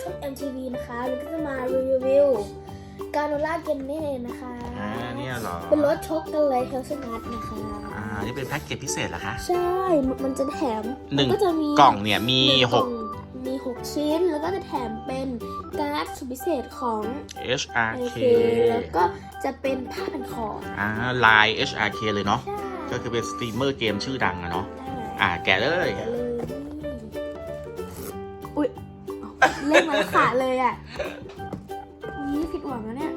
ช่อง MTV นะคะแล้วก็จะมารีวิวการโนล่าเกนเน่นะคะอ่าเนี่ยเหรอ เป็นรถชกกันเลยเทลสนัทนะคะอ่านี่เป็นแพ็กเกจพิเศษเหรอคะ ใช่ มันจะแถมหนึ่งก็จะมีกล่องเนี่ยมีนึ่งหล่กองมีหกชิ้นแล้วก็จะแถมเป็นการ์ดสุดพิเศษของ HRK AK แล้วก็จะเป็นผ้าพันคออ่าลาย HRK เลยเนาะใช่ก็คือเป็นสตรีมเมอร์เกมชื่อดังอะเนาะได้อ่าแกะเลยแกะเลยอุ้ย เล่นมันขาดเลยอะนี่ผิดหวังแล้วเนี่ย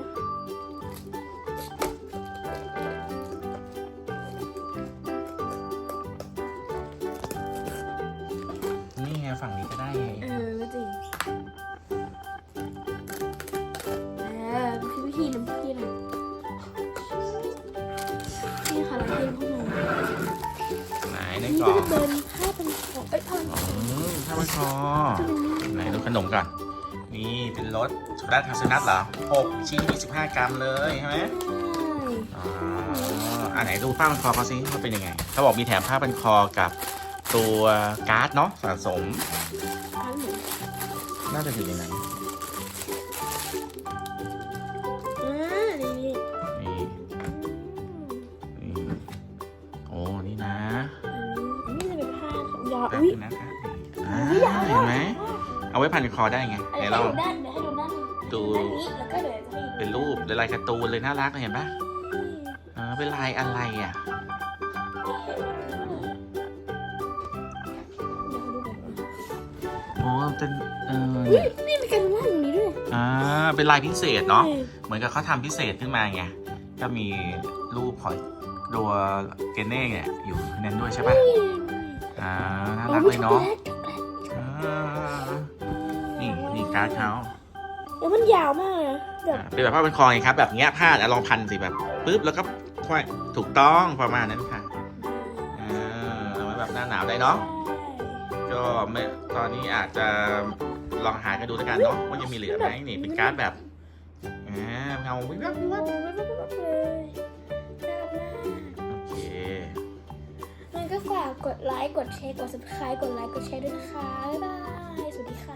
นี่ไงฝั่งนี้ก็ได้ไงเออก็จริงเออพี่วิธีน้ำพี่หน่อยนี่ค่ะเราเดินเข้ามาไหนในนี่กล่ก็องจะเป็นผ้าเป็นของเอ้ยผ้าเป็นอืของมถ้ามันคอจะเป็นนี่ ไหนดูขนมก่อน นี่เป็นรสสุดาทาสนัทเหรอ6ชิ้น25กรัมเลยใช่ไหมใช่อ๋ออ่าไหนดูผ้าพันคอเขาซิว่าเป็นยังไงเขาบอกมีแถมผ้าพันคอกับตัวการ์ดเนาะสะสมอันเหมือนน่าจะอยู่ในนั้นอ่านี่นี่นี่นี่โอ้ นี่นะอันนี้จะเป็นผ้าของยาวแป๊บอุ้ยนึงนะคะ เอาไว้พันคอได้ไงอันไหนนี้ให้เราดูด้านเดี๋ยวให้ดูด้านดูด้านนี้แล้วก็เดี๋ยวจะให้ดูเป็นรูปเป็นลายการ์ตูนเลยน่ารักเลยเห็นปะเออเป็นลายอะไรอะอ๋อเป็นเออเฮ้ยนี่มีการวาดอย่างนี้ด้วยอ่าเป็นลายพิเศษเนาะเหมือนกับเขาทำพิเศษขึ้นมาไงก็มีรูปของตัวเกเน่เนี่ยอยู่ในนั้นด้วยใช่ปะอ่าน่ารักเลยเนาะ การ์ดเขาแล้วมันยาวมากเลยนะแบบอ่าเป็นแบบผ้าพันคอไงครับ แบบเนี้ยผ้าอะลองพันสิแบบปุ๊บแล้วก็ค่อยถูกต้องประมาณนั้นค่ะอ่าเอาไว้แบบหน้าหนาวได้เนาะก็ไม่ตอนนี้อาจจะลองหากันดูแล้วกันเนาะว่ายังมีเหลือไหมนี่เป็นการ์ดแบบอ่าเงาวิบวับวิบวับเลยน่ารักมากโอเคงั้นก็ฝากกดไลค์กดแชร์กด subscribe กดไลค์กดแชร์ด้วยนะคะบ๊ายบายสวัสดีค่ะ